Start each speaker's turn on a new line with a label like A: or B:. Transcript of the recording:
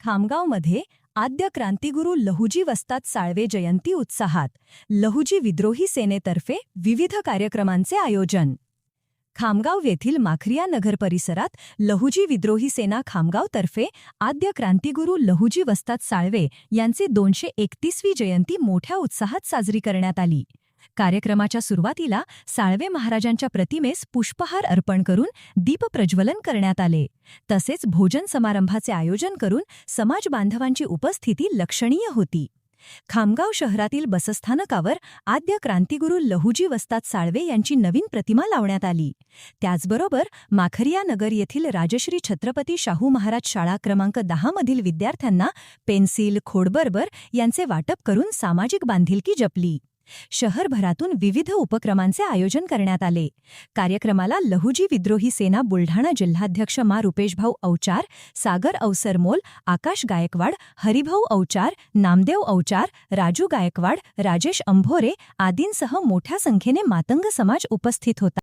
A: खामगावमध्ये आद्य क्रांतिगुरू लहुजी वस्ताद साळवे जयंती उत्साहात लहुजी विद्रोही सेनेतर्फे विविध कार्यक्रमांचे आयोजन. खामगाव येथील माखरिया नगर परिसरात लहुजी विद्रोही सेना खामगावतर्फे आद्य क्रांतिगुरू लहुजी वस्ताद साळवे यांचे दोनशे एकतीसवी जयंती मोठ्या उत्साहात साजरी करण्यात आली. कार्यक्रमाच्या सुरुवातीला साळवे महाराजांच्या प्रतिमेस पुष्पहार अर्पण करून दीपप्रज्वलन करण्यात आले. तसेच भोजन समारंभाचे आयोजन करून समाज बांधवांची उपस्थिती लक्षणीय होती. खामगाव शहरातील बसस्थानकावर आद्य क्रांतिगुरू लहुजी वस्ताद साळवे यांची नवीन प्रतिमा लावण्यात आली. त्याचबरोबर माखरिया नगर येथील राजश्री छत्रपती शाहू महाराज शाळा क्रमांक दहा मधील विद्यार्थ्यांना पेन्सिल खोडबर्बर यांचे वाटप करून सामाजिक बांधिलकी जपली. शहरभरातून विविध उपक्रमांचे आयोजन करण्यात आले. कार्यक्रमाला लहुजी विद्रोही सेना बुलढाणा जिल्हाध्यक्ष मा. रुपेशभाऊ औचार सागर अवसरमोल आकाश गायकवाड हरिभाऊ औचार नामदेव औचार राजू गायकवाड राजेश अंभोरे आदींसह मोठ्या संख्येने मातंग समाज उपस्थित होता.